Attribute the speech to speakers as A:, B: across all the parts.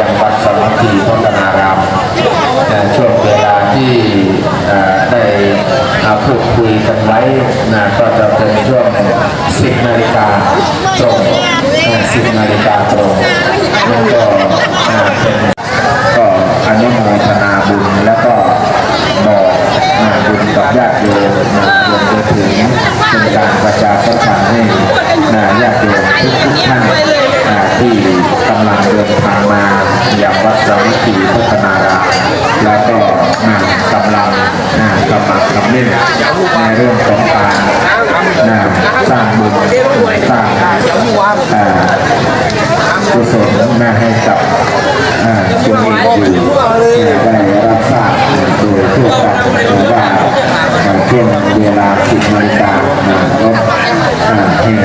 A: ยังวัดสมัคคีพัฒนารามนช่วงเวลาที่ได้อ่าพูดคุยกันไว้นะก็จะเป็นช่วง 10 นาฬิกาตรงนะ10 นาฬิกาตรงแล้วก็เป็นก็อนุโมทนาบุญแล้วก็บอกบุญกับญาติโยมรวมไปถึงเป็นการประชา ในเรื่องของการนะสร้างบุญสร้างเอ่อกุศลนะให้กับอ่าตัวเองอยู่นะได้รับทราบโดยทั่วกันว่าอ่าช่วงเวลา 10นาฬิกานะรถอ่าแห่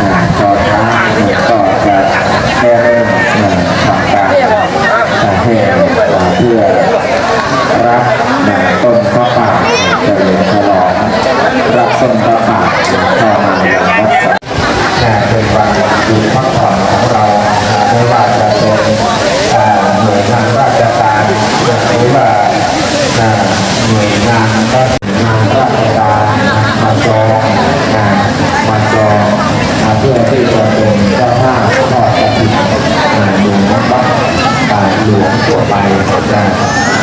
A: อ่าจอช้างเนี่ยก็จะได้เริ่มอ่าทำการอ่าแห่อ่าเพื่อรับนะต้นพระป่าเฉลิมฉลอง รับต้นพระป่าเข้ามาอย่างวัดสันนะเป็นวันหยุดพักผ่อนของเราไม่ว่าจะเป็นหน่วยงานราชการหรือว่าหน่วยงานราชงานราชการมาจองนะมาจองเพื่อที่จะเป็นเจ้าภาพทอดกระถิ่นนะหลวงวัดอ่าหลวงทั่วไปนะ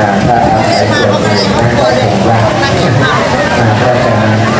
A: นะถ้าอาศัยส่วนอื่นนั่นก็คงยากนะเพราะฉะนั้นเรา